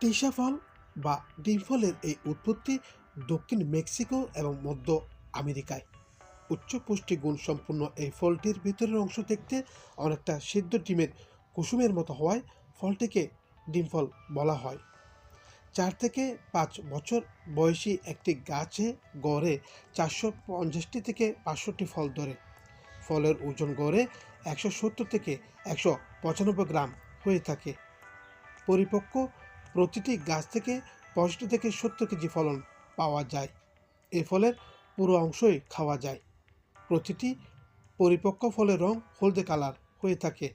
টিসা ফল বা ডিম ফলের এই উৎপত্তি দক্ষিণ মেক্সিকো এবং মধ্য আমেরিকায়। উচ্চ পুষ্টি গুণ সম্পন্ন এই ফলটির ভিতরের অংশ দেখতে অনেকটা সিদ্ধ ডিমের কুসুমের মতো হওয়ায় ফলটিকে ডিম ফল বলা হয়। চার থেকে পাঁচ বছর বয়সী একটি গাছে গড়ে চারশো পঞ্চাশটি থেকে পাঁচশোটি ফল ধরে। ফলের ওজন গড়ে একশো সত্তর থেকে একশো পঁচানব্বই গ্রাম হয়ে থাকে। পরিপক্ক প্রতিটি গাছ থেকে পঁয়ষট্টি থেকে সত্তর কেজি ফলন পাওয়া যায়। এই ফলের পুরো অংশই খাওয়া যায়। প্রতিটি পরিপক্ক ফলের রং হলদে কালার হয়ে থাকে।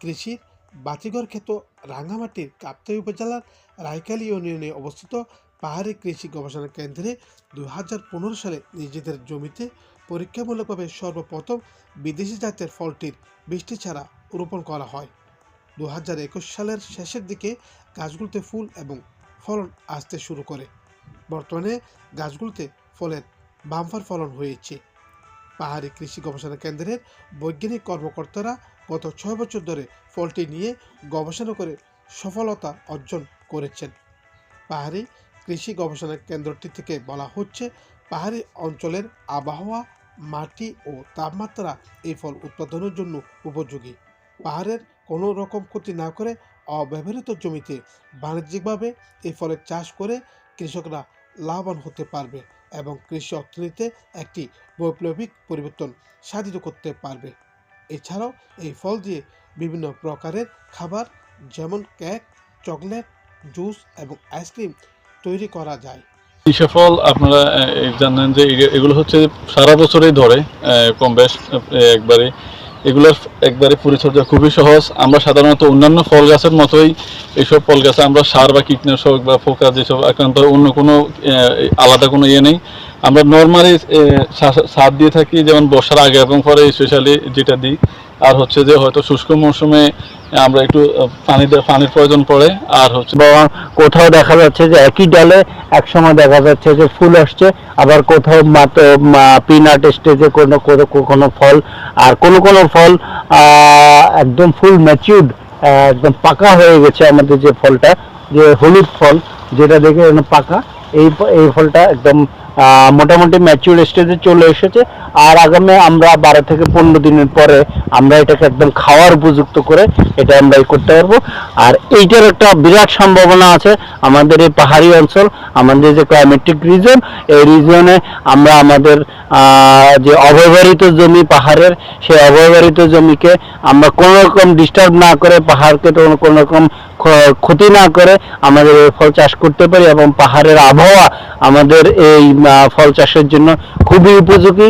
কৃষির বাতিঘর ক্ষেত রাঙ্গামাটির কাপ্তাই উপজেলার রায়কালী ইউনিয়নে অবস্থিত পাহাড়ি কৃষি গবেষণা কেন্দ্রে দু হাজার পনেরো সালে নিজেদের জমিতে পরীক্ষামূলকভাবে সর্বপ্রথম বিদেশি জাতের ফলটির বৃষ্টি ছাড়া রোপণ করা হয়। দু হাজার একুশ সালের শেষের দিকে গাছগুলোতে ফুল এবং ফলন আসতে শুরু করে। বর্তমানে গাছগুলোতে ফলের বাম্পার ফলন হয়েছে। পাহাড়ি কৃষি গবেষণা কেন্দ্রের বৈজ্ঞানিক কর্মকর্তারা গত ছয় বছর ধরে ফলটি নিয়ে গবেষণা করে সফলতা অর্জন করেছেন। পাহাড়ি কৃষি গবেষণা কেন্দ্রটি থেকে বলা হচ্ছে, পাহাড়ি অঞ্চলের আবহাওয়া, মাটি ও তাপমাত্রা এই ফল উৎপাদনের জন্য উপযোগী। পাহাড়ের কোনো রকম ক্ষতি না করে অব্যবহৃত জমিতে বাণিজ্যিকভাবে এই ফলের চাষ করে কৃষকরা লাভবান হতে পারবে এবং কৃষি অর্থনীতিতে একটি বৈপ্লবিক পরিবর্তন সাধিত করতে পারবে। এছাড়াও এই ফল দিয়ে বিভিন্ন প্রকারের খাবার যেমন কেক, চকলেট, জুস এবং আইসক্রিম তৈরি করা যায়। তিসা ফল আপনারা জানেন যে এগুলো হচ্ছে সারা বছরই ধরে কম বেশ একবারে এগুলোর একবারে পরিচর্যা খুবই সহজ। আমরা সাধারণত অন্যান্য ফল গাছের মতোই এইসব ফল গাছে আমরা সার বা কীটনাশক বা পোকা যেসব আক্রান্ত অন্য কোনো আলাদা কোনো ইয়ে নেই। আমরা নর্মালি সার দিয়ে থাকি, যেমন বর্ষার আগে এবং পরে স্পেশালি যেটা দিই। আর হচ্ছে যে হয়তো শুষ্ক মৌসুমে আমরা একটু পানি পানির প্রয়োজন পড়ে। আর হচ্ছে বা কোথাও দেখা যাচ্ছে যে একই ডালে একসময় দেখা যাচ্ছে যে ফুল আসছে, আবার কোথাও পিনাট স্টেজে কোনো কোনো ফল, আর কোনো কোনো ফল একদম ফুল ম্যাচিউড একদম পাকা হয়ে গেছে আমাদের যে ফলটা, যে হলুদ ফল, যেটা দেখে পাকা, এই এই ফলটা একদম মোটামুটি ম্যাচিউর স্টেজে চলে এসেছে। আর আগামী আমরা বারো থেকে পনেরো দিনের পরে আমরা এটাকে একদম খাওয়ার উপযুক্ত করে এটা আমরা করতে পারব। আর এইটার একটা বিরাট সম্ভাবনা আছে আমাদের এই পাহাড়ি অঞ্চল, আমাদের যে ক্লাইমেটিক রিজন এই রিজনে আমরা আমাদের যে অব্যবহৃত জমি পাহাড়ের, সেই অব্যবহৃত জমিকে আমরা কোনো রকম ডিস্টার্ব না করে, পাহাড়কে কোনো রকম ক্ষতি না করে আমাদের ফল চাষ করতে পারি এবং পাহাড়ের আবহাওয়া আমাদের এই ফল চাষের জন্য খুবই উপযোগী।